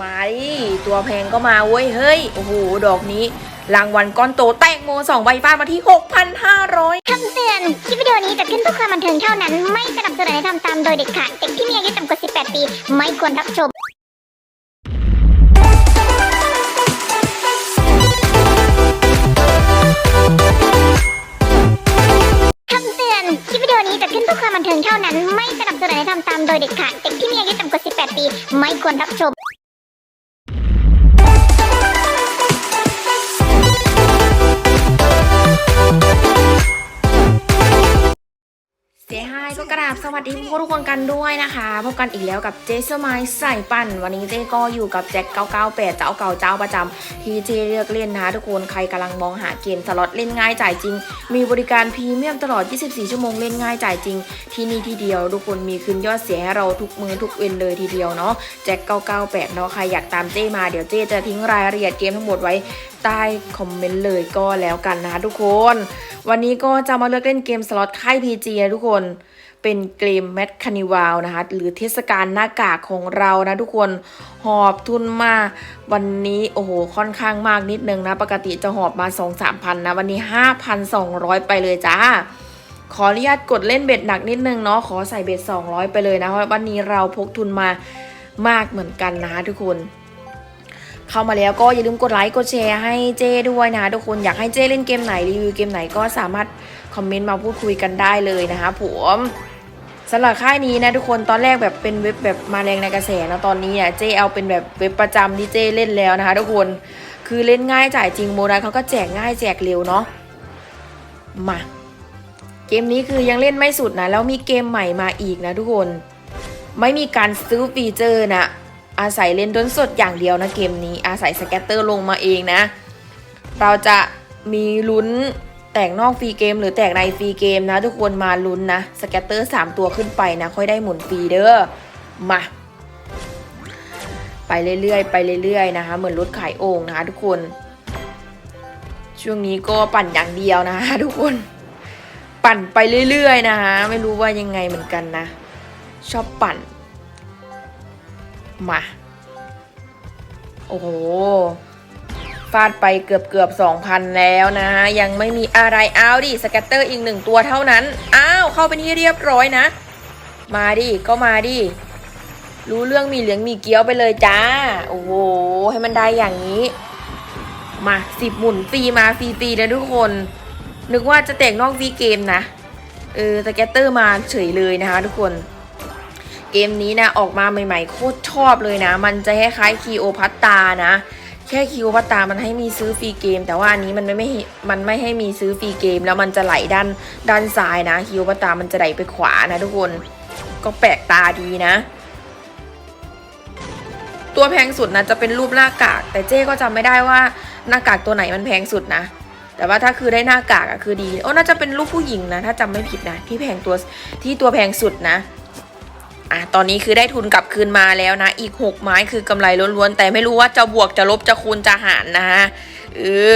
มาดิตัวแพงก็มาเว้ยเฮ้ย โอ้โห ดอกนี้ รางวัลก้อนโตแตงโมสองใบฟาดมาที่ 6,500 คำเตือน คลิปวิดีโอนี้จะขึ้นเพื่อความบันเทิงเท่านั้น ไม่สนับสนุนให้ทำตามโดยเด็ดขาด เด็กที่มีอายุต่ำกว่า 18 ปี ไม่ควรรับชมคำเตือนคลิปวิดีโอนี้จะขึ้นเพื่อความบันเทิงเท่านั้นไม่สนับสนุนให้ทำตามโดยเด็ดขาด เด็กที่มีอายุต่ำกว่า 18 ปี ไม่ควรรับชม ราบสวัสดีทุกคนกันด้วยนะคะ พบกันอีกแล้วกับเจสมายใส่ปั่น วันนี้เจ๊ก็อยู่กับแจ็ค998 เจ้าเก่าเจ้าประจำที่เจเลือกเล่นนะทุกคนใครกำลังมองหาเกมสล็อตเล่นง่ายจ่ายจริง มีบริการพรีเมียมตลอด 24 ชั่วโมงเล่นง่ายจ่ายจริง ที่นี่ที่เดียวทุกคนมีคืนยอดเสียให้เราทุกมือทุกเวนเลยทีเดียวเนาะแจ็ค998เนาะใครอยากตามเจมาเดี๋ยวเจจะทิ้งรายละเอียดเกมทั้งหมดไว้ใต้คอมเมนต์เลยก็แล้วกันนะทุกคน วันนี้ก็จะมาเลือกเล่นเกมสล็อตค่าย PG ทุกคน เป็นเกมแมทคานิวาลนะคะ หรือเทศกาลหน้ากากของเรานะทุกคนหอบทุนมาวันนี้โอ้โหค่อนข้างมากนิดนึงนะ ปกติจะหอบมา 2 3พันนะ วันนี้ 5,200 ไปเลยจ้า ขออนุญาตกดเล่นเบ็ดหนักนิดนึงเนาะขอใส่เบ็ด 200 ไปเลยนะเพราะวันนี้เราพกทุนมามากเหมือนกันนะทุกคนเข้ามาแล้วก็อย่าลืมกดไลค์กดแชร์ให้เจ้ด้วยนะทุกคนอยากให้เจ้เล่นเกมไหนรีวิวเกมไหนก็สามารถคอมเมนต์มาพูดคุยกันได้เลยนะคะผม สำหรับค่ายนี้นะทุกคนตอนแรกแบบเป็นเว็บแบบมาแรงในกระแสนะตอนนี้เนี่ยเจเอาเป็นแบบเว็บประจำที่เจเล่นแล้วนะคะ ทุกคนคือเล่นง่ายจ่ายจริงโมดายเขาก็แจกง่ายแจกเร็วเนาะมาเกมนี้คือยังเล่นไม่สุดนะแล้วมีเกมใหม่มาอีกนะทุกคน ไม่มีการซื้อฟีเจอร์นะอาศัยเล่นด้นสดอย่างเดียวนะเกมนี้อาศัยสแกตเตอร์ลงมาเองนะ เราจะมีลุ้น แตกนอกฟรีเกม หรือแตกในฟรีเกมนะ ทุกคนมาลุ้นนะ สแกตเตอร์ 3 ตัวขึ้นไปนะ ค่อยได้หมุนฟรีเด้อ มา ไปเรื่อยๆ ไปเรื่อยๆนะคะ เหมือนรถขายโอ่งนะคะ ทุกคน ช่วงนี้ก็ปั่นอย่างเดียวนะคะ ทุกคน ปั่นไปเรื่อยๆนะคะ ไม่รู้ว่ายังไงเหมือนกันนะ ชอบปั่น มา โอ้โห ฟาดไปเกือบเกือบสองพันแล้วนะ ยังไม่มีอะไรเอาดิสแกตเตอร์อีกหนึ่งตัวเท่านั้น อ้าว เข้าไปที่เรียบร้อยนะ มาดิ ก็มาดิ รู้เรื่องมีเหลืองมีเกี้ยวไปเลยจ้า โอ้โห ให้มันได้อย่างนี้ มาสิบหมุนฟรีมาฟรีๆนะทุกคน นึกว่าจะแตกนอกฟีเกมนะ เออสแกตเตอร์มาเฉยเลยนะคะทุกคนเกมนี้นะออกมาใหม่ๆโคตรชอบเลยนะ มันจะคล้ายๆคีโอพัตตานะ แค่คีโอพัตตามันให้มีซื้อฟรีเกม แต่ว่าอันนี้มันไม่ไม่มันไม่ให้มีซื้อฟรีเกม แล้วมันจะไหลด้านด้านซ้ายนะคีโอพัตตามันจะไหลไปขวานะทุกคนก็แปลกตาดีนะ ตัวแพงสุดนะจะเป็นรูปหน้ากาก แต่เจ๊ก็จำไม่ได้ว่าหน้ากากตัวไหนมันแพงสุดนะแต่ว่าถ้าคือได้หน้ากากอะคือดีโอ้น่าจะเป็นรูปผู้หญิงนะ ถ้าจำไม่ผิดนะ ที่แพงตัวที่ตัวแพงสุดนะ อะตอนนี้คือได้ทุนกลับคืนมาแล้วนะ อีก 6 ไม้คือกำไรล้วนๆ แต่ไม่รู้ว่าจะบวกจะลบจะคูณจะหารนะฮะเออ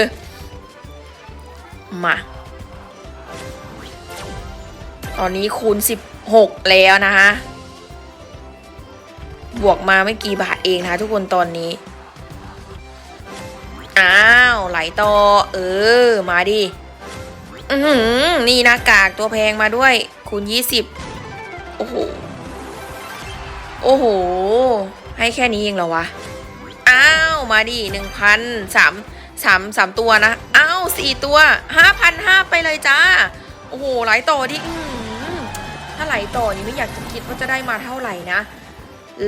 มา ตอนนี้คูณ 16 แล้วนะคะ บวกมาไม่กี่บาทเองนะทุกคนตอนนี้ อ้าว ไหลต่อ เออ มาดิ อือนี่หน้ากากตัวแพงมาด้วย คูณ 20 โอ้โห โอ้โห ให้แค่นี้เองเหรอวะ อ้าว มาดิหนึ่งพันสามสามสามตัวนะ อ้าวสี่ตัวห้าพันห้าไปเลยจ้า โอ้โหไหลต่อดิอื้อหือถ้าไหลต่อนี่ไม่อยากจะคิดว่าจะได้มาเท่าไหร่นะ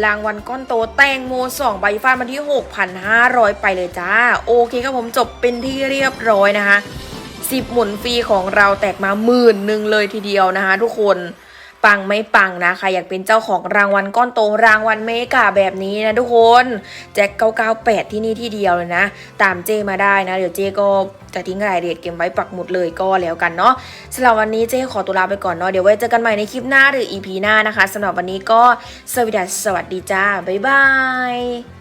รางวัลก้อนโตแตงโมสองใบฟาดมาที่ 6,500 ไปเลยจ้า โอเคครับผมจบเป็นที่เรียบร้อยนะคะ 10 หมุนฟรีของเราแตกมาหมื่นหนึ่งเลยทีเดียวนะคะทุกคน ปังไม่ปังนะใครอยากเป็นเจ้าของรางวัลก้อนโตรางวัลเมกาแบบนี้นะทุกคนแจ็ค998 ที่นี่ที่เดียวเลยนะ ตามเจมาได้นะ เดี๋ยวเจก็จะทิ้งรายละเอียดเก็บไว้ปักหมุดเลยก็แล้วกันเนาะสำหรับวันนี้เจขอตัวลาไปก่อนเนาะเดี๋ยวไว้เจอกันใหม่ในคลิปหน้าหรือ EP หน้านะคะสำหรับวันนี้ก็สวัสดีสวัสดีจ้าบ๊ายบาย